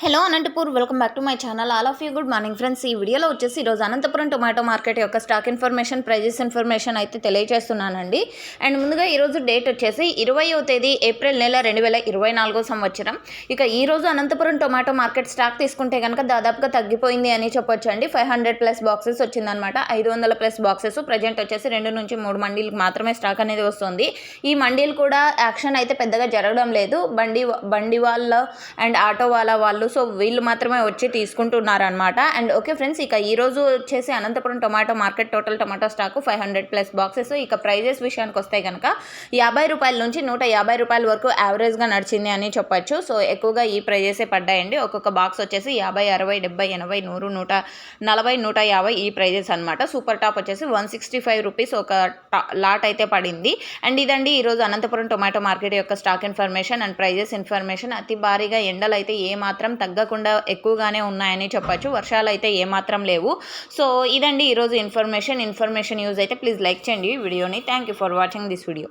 Hello Anantapur welcome back to my channel. All of you good morning friends. ఈ వీడియోలో వచ్చేసి ఈరోజు Anantapuram tomato market యొక్క స్టాక్ ఇన్ఫర్మేషన్ ప్రైజెస్ ఇన్ఫర్మేషన్ అయితే తెలియజేస్తున్నానండి. అండ్ ముందుగా ఈరోజు డేట్ వచ్చేసి ఇరవయో తేదీ ఏప్రిల్ నెల రెండు వేల ఇరవై నాలుగో సంవత్సరం. ఇక ఈరోజు అనంతపురం టొమాటో మార్కెట్ స్టాక్ తీసుకుంటే కనుక దాదాపుగా తగ్గిపోయింది అని చెప్పొచ్చు అండి ఫైవ్ హండ్రెడ్ ప్లస్ బాక్సెస్ వచ్చిందనమాట ఐదు వందల ప్లస్ బాక్సెస్ ప్రజెంట్ వచ్చేసి రెండు నుంచి మూడు మండీలకు మాత్రమే స్టాక్ అనేది వస్తుంది. ఈ మండీలు కూడా యాక్షన్ అయితే పెద్దగా జరగడం లేదు. బండి బండి వాళ్ళ అండ్ ఆటో వాళ్ళ వాళ్ళు సో వీళ్ళు మాత్రమే వచ్చి తీసుకుంటున్నారు అనమాట అండ్ ఓకే ఫ్రెండ్స్ ఇక ఈరోజు వచ్చేసి Anantapuram tomato market total tomato stock five hundred plus boxes. ఇక ప్రైజెస్ విషయానికి వస్తే కనుక యాభై రూపాయల నుంచి నూట యాభై రూపాయల వరకు యావరేజ్గా నడిచింది అని చెప్పొచ్చు. సో ఎక్కువగా ఈ ప్రైజెసే పడ్డాయండి. ఒక్కొక్క బాక్స్ వచ్చేసి యాభై అరవై డెబ్బై ఎనభై నూరు నూట నలభై నూట యాభై ఈ ప్రైజెస్ అనమాట సూపర్ టాప్ వచ్చేసి వన్ సిక్స్టీ ఫైవ్ రూపీస్ ఒక లాట్ అయితే పడింది. అండ్ ఇదండి ఈరోజు అనంతపురం టొమాటో మార్కెట్ యొక్క stock information and prices information. అతి భారీగా ఎండలు అయితే ఏమాత్రం తగ్గకుండా ఎక్కువగానే ఉన్నాయని చెప్పొచ్చు. వర్షాలు అయితే ఏమాత్రం లేవు. సో ఇదండి ఈరోజు ఇన్ఫర్మేషన్. ఇన్ఫర్మేషన్ యూజ్ అయితే ప్లీజ్ లైక్ చేయండి వీడియోని. Thank you for watching this video.